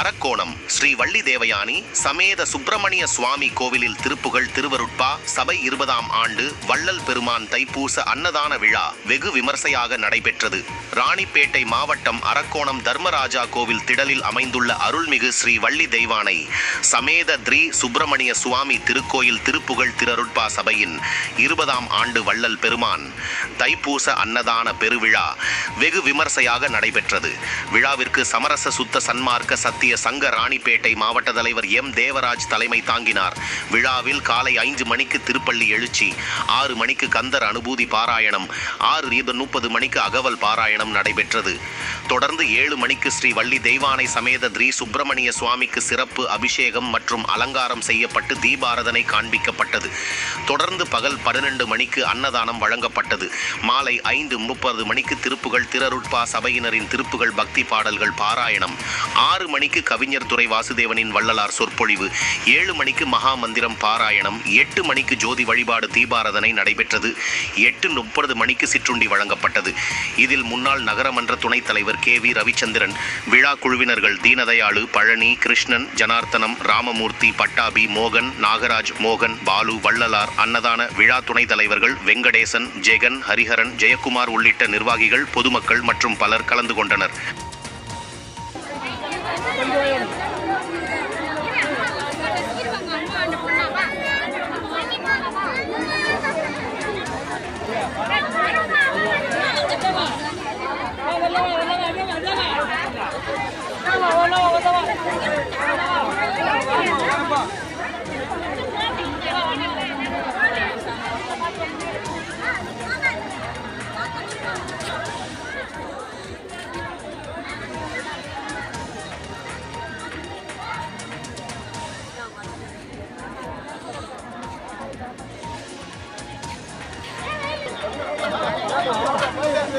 அரக்கோணம். ஸ்ரீ வள்ளி தேவயானி சமேத சுப்பிரமணிய சுவாமி கோவிலில் திருப்புகழ் திருவருட்பா சபை இருபதாம் ஆண்டு வள்ளல் பெருமான் தைப்பூச அன்னதான விழா வெகு விமர்சையாக நடைபெற்றது. ராணிப்பேட்டை மாவட்டம் அரக்கோணம் தர்மராஜா கோவில் திடலில் அமைந்துள்ள அருள்மிகு ஸ்ரீ வள்ளி தெய்வானை சமேத த்ரீ சுப்பிரமணிய சுவாமி திருக்கோயில் திருப்புகழ் திருருட்பா சபையின் இருபதாம் ஆண்டு வள்ளல் பெருமான் தைப்பூச அன்னதான பெருவிழா வெகு விமர்சையாக நடைபெற்றது. விழாவிற்கு சமரச சுத்த சன்மார்க்க சத்திய சங்க ராணிப்பேட்டை மாவட்ட தலைவர் எம். தேவராஜ் தலைமை தாங்கினார். விழாவில் காலை ஐந்து மணிக்கு திருப்பள்ளி எழுச்சி ஆறு மணிக்கு கந்தர் அனுபூதி பாராயணம் ஆறு முப்பது மணிக்கு அகவல் பாராயணம் நடைபெற்றது. தொடர்ந்து ஏழு மணிக்கு ஸ்ரீ வள்ளி தெய்வானை சமேத ஸ்ரீ சுப்பிரமணிய சுவாமிக்கு சிறப்பு அபிஷேகம் மற்றும் அலங்காரம் செய்யப்பட்டு தீபாரதனை காண்பிக்கப்பட்டது. தொடர்ந்து பகல் பன்னிரண்டு மணிக்கு அன்னதானம் வழங்கப்பட்டது. மாலை ஐந்து முப்பது மணிக்கு திருப்புகள் திரருட்பா சபையினரின் திருப்புகள் பக்தி பாடல்கள் பாராயணம். ஆறு மணிக்கு கவிஞர் துறை வாசுதேவனின் வள்ளலார் சொற்பொழிவு. ஏழு மணிக்கு மகா மந்திரம் பாராயணம். எட்டு மணிக்கு ஜோதி வழிபாடு தீபாரதனை நடைபெற்றது. எட்டு முப்பது மணிக்கு சிற்றுண்டி வழங்கப்பட்டது. இதில் முன்னாள் நகரமன்ற துணைத் தலைவர் கே வி ரவிச்சந்திரன் விழா குழுவினர்கள் தீனதயாளு பழனி கிருஷ்ணன் ஜனார்த்தனம் ராமமூர்த்தி பட்டாபி மோகன் நாகராஜ் மோகன் பாலு வள்ளலார் அன்னதான விழா துணைத் தலைவர்கள் வெங்கடேசன் ஜெகன் ஹரிஹரன் ஜெயக்குமார் உள்ளிட்ட நிர்வாகிகள் பொதுமக்கள் மற்றும் பலர் கலந்து கொண்டனர்.